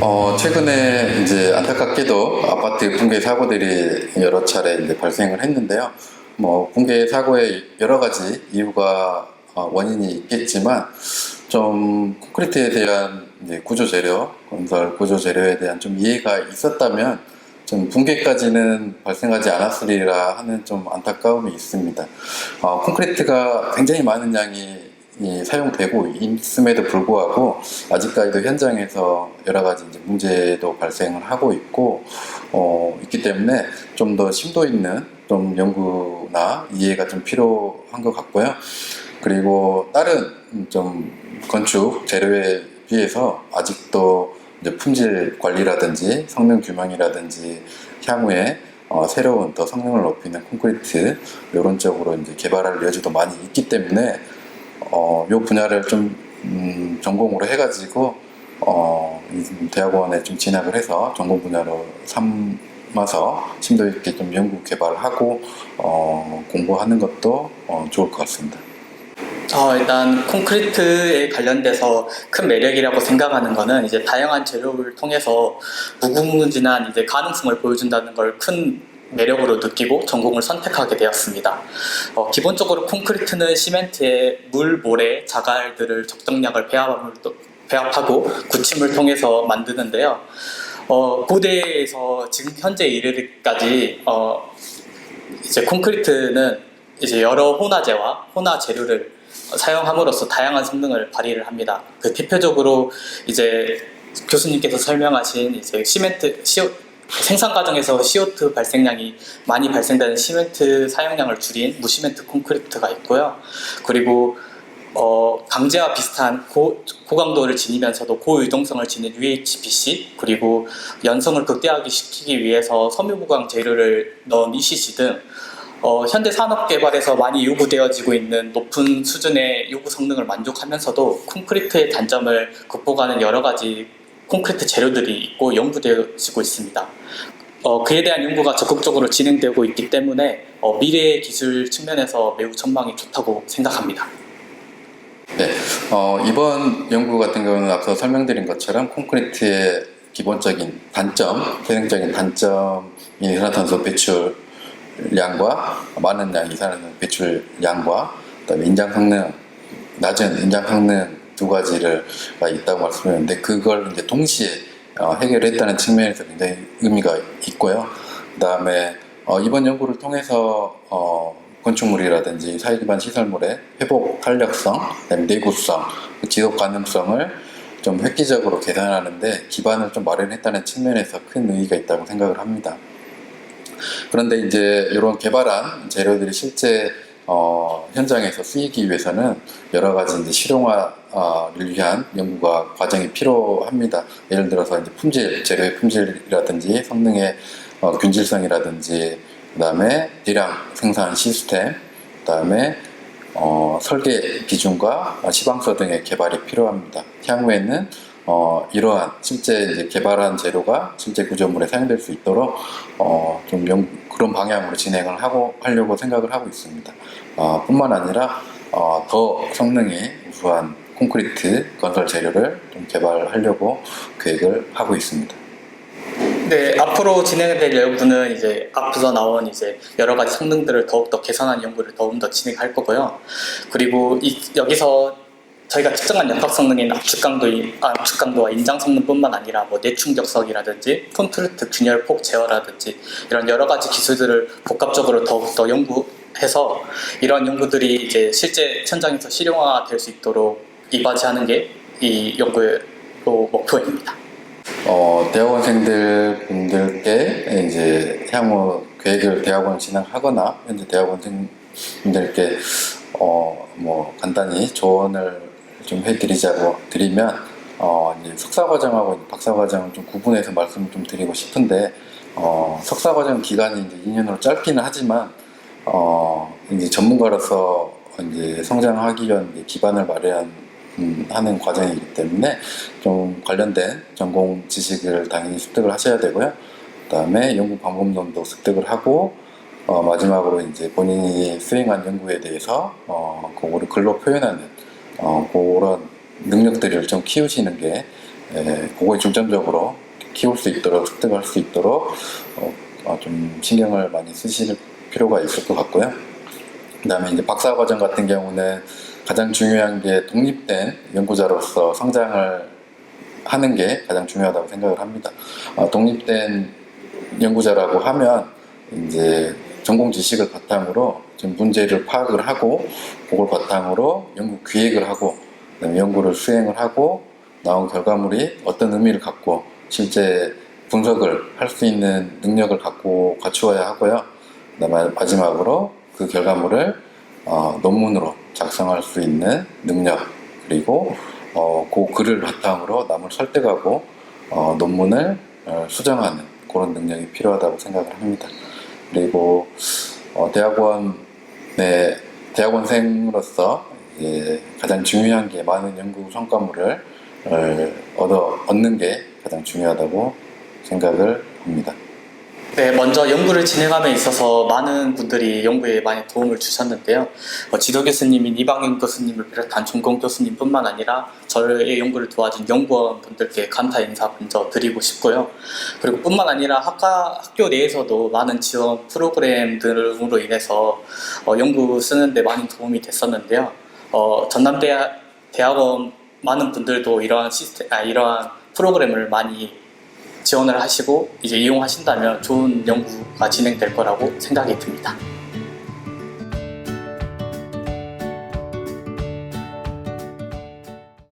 어, 최근에 이제 안타깝게도 아파트 붕괴 사고들이 여러 차례 이제 발생을 했는데요. 뭐, 붕괴 사고의 여러 가지 이유가 어, 원인이 있겠지만, 좀 콘크리트에 대한 구조 재료, 건설 구조 재료에 대한 좀 이해가 있었다면, 좀 붕괴까지는 발생하지 않았으리라 하는 좀 안타까움이 있습니다. 어, 콘크리트가 굉장히 많은 양이 이 사용되고 있음에도 불구하고 아직까지도 현장에서 여러 가지 문제도 발생을 하고 있고 어, 있기 때문에 좀 더 심도 있는 좀 연구나 이해가 좀 필요한 것 같고요. 그리고 다른 좀 건축 재료에 비해서 아직도 품질 관리라든지 성능 규명이라든지 향후에 어, 새로운 더 성능을 높이는 콘크리트 이런 쪽으로 이제 개발할 여지도 많이 있기 때문에 어, 요 분야를 좀 음, 전공으로 해가지고 어, 이 대학원에 좀 진학을 해서 전공 분야로 삼아서 심도 있게 좀 연구 개발하고 어, 공부하는 것도 어, 좋을 것 같습니다. 어, 일단 콘크리트에 관련돼서 큰 매력이라고 생각하는 거는 이제 다양한 재료를 통해서 무궁무진한 이제 가능성을 보여준다는 걸큰 매력으로 느끼고 전공을 선택하게 되었습니다. 어, 기본적으로 콘크리트는 시멘트에 물, 모래, 자갈들을 적정량을 또- 배합 하고 굳힘을 통해서 만드는데요. 어, 고대에서 지금 현재 이르기까지 어, 이제 콘크리트는 이제 여러 혼화제와 혼화 재료를 사용함으로써 다양한 성능을 발휘를 합니다. 그 대표적으로 이제 교수님께서 설명하신 이제 시멘트 생산 과정에서 CO2 발생량이 많이 발생되는 시멘트 사용량을 줄인 무시멘트 콘크리트가 있고요. 그리고 어, 강제와 비슷한 고, 고강도를 지니면서도 고유동성을 지닌 UHPC 그리고 연성을 극대화하기 시키기 위해서 섬유보강 재료를 넣은 ECC 등 어, 현대 산업 개발에서 많이 요구되어지고 있는 높은 수준의 요구 성능을 만족하면서도 콘크리트의 단점을 극복하는 여러 가지 콘크리트 재료들이 있고 연구되어지고 있습니다. 어, 그에 대한 연구가 적극적으로 진행되고 있기 때문에 어, 미래의 기술 측면에서 매우 전망이 좋다고 생각합니다. 네, 어, 이번 연구 같은 경우는 앞서 설명드린 것처럼 콘크리트의 기본적인 단점, 세능적인 단점인 이산화탄소 배출량과 많은 양 이산화탄소 배출량과 그다음에 인장 성능, 낮은 인장 성능 두 가지를 가 있다고 말씀드렸는데 그걸 이제 동시에 어, 해결했다는 측면에서 굉장히 의미가 있고요. 그 다음에 어, 이번 연구를 통해서 어, 건축물이라든지 사회기반 시설물의 회복 탄력성, 내구성, 지속 가능성을 좀 획기적으로 계산하는데 기반을 좀 마련했다는 측면에서 큰 의의가 있다고 생각을 합니다. 그런데 이제 이런 개발한 재료들이 실제 어, 현장에서 쓰이기 위해서는 여러 가지 이제 실용화를 위한 연구가 과정이 필요합니다. 예를 들어서 이제 품질, 재료의 품질이라든지 성능의 어, 균질성이라든지 그다음에 대량 생산 시스템, 그다음에 어, 설계 기준과 시방서 등의 개발이 필요합니다. 향후에는 어, 이러한 실제 이제 개발한 재료가 실제 구조물에 사용될 수 있도록 어, 좀 연, 그런 방향으로 진행을 하고 하려고 생각을 하고 있습니다. 어, 뿐만 아니라 어, 더 성능이 우수한 콘크리트 건설 재료를 좀 개발하려고 계획을 하고 있습니다. 네, 앞으로 진행될 연구는 이제 앞서 나온 이제 여러 가지 성능들을 더욱더 개선한 연구를 더욱 더 진행할 거고요. 그리고 이, 여기서 저희가 측정한 역학 성능인 압축 강도, 아, 압축 강도와 인장 성능뿐만 아니라 뭐 내충 격석이라든지 콘크리트 균열 폭 제어라든지 이런 여러 가지 기술들을 복합적으로 더욱더 연구해서 이런 연구들이 이제 실제 현장에서 실용화될 수 있도록 이바지하는 게 이 연구의 또 목표입니다. 어, 대학원생들 분들께 이제 향후 계획을 대학원 진학하거나 현재 대학원생분들께 어, 뭐 간단히 조언을 좀 해드리자고 드리면 어, 이제 석사 과정하고 박사 과정을 좀 구분해서 말씀을 좀 드리고 싶은데 어, 석사 과정 기간이 이제 2년으로 짧기는 하지만 어, 이제 전문가로서 이제 성장하기 위한 기반을 마련 음, 하는 과정이기 때문에 좀 관련된 전공 지식을 당연히 습득을 하셔야 되고요. 그다음에 연구 방법론도 습득을 하고 어, 마지막으로 이제 본인이 수행한 연구에 대해서 어, 그거를 글로 표현하는 어, 그런 능력들을 좀 키우시는 게 예, 그거에 중점적으로 키울 수 있도록 습득할 수 있도록 어, 어, 좀 신경을 많이 쓰실 필요가 있을 것 같고요. 그다음에 이제 박사 과정 같은 경우는 가장 중요한 게 독립된 연구자로서 성장을 하는 게 가장 중요하다고 생각을 합니다. 어, 독립된 연구자라고 하면 이제 전공 지식을 바탕으로 좀 문제를 파악을 하고 그걸 바탕으로 연구 기획을 하고 연구를 수행을 하고 나온 결과물이 어떤 의미를 갖고 실제 분석을 할 수 있는 능력을 갖고 갖추어야 하고요. 그다음에 마지막으로 그 결과물을 어, 논문으로 작성할 수 있는 능력 그리고 어, 그 글을 바탕으로 남을 설득하고 어, 논문을 어, 수정하는 그런 능력이 필요하다고 생각을 합니다. 그리고 어, 대학원 의 대학원생으로서 가장 중요한 게 많은 연구 성과물을 어, 얻어 얻는 게 가장 중요하다고 생각을 합니다. 네, 먼저 연구를 진행함에 있어서 많은 분들이 연구에 많이 도움을 주셨는데요. 어, 지도 교수님인 이방윤 교수님을 비롯한 전공 교수님뿐만 아니라 저의 연구를 도와준 연구원 분들께 감사 인사 먼저 드리고 싶고요. 그리고 뿐만 아니라 학과, 학교 내에서도 많은 지원 프로그램들로 인해서 어, 연구 쓰는데 많이 도움이 됐었는데요. 어, 전남대학 대학원 많은 분들도 이러한 시스템, 아, 이러한 프로그램을 많이 지원을 하시고 이제 이용하신다면 좋은 연구가 진행될 거라고 생각이 듭니다.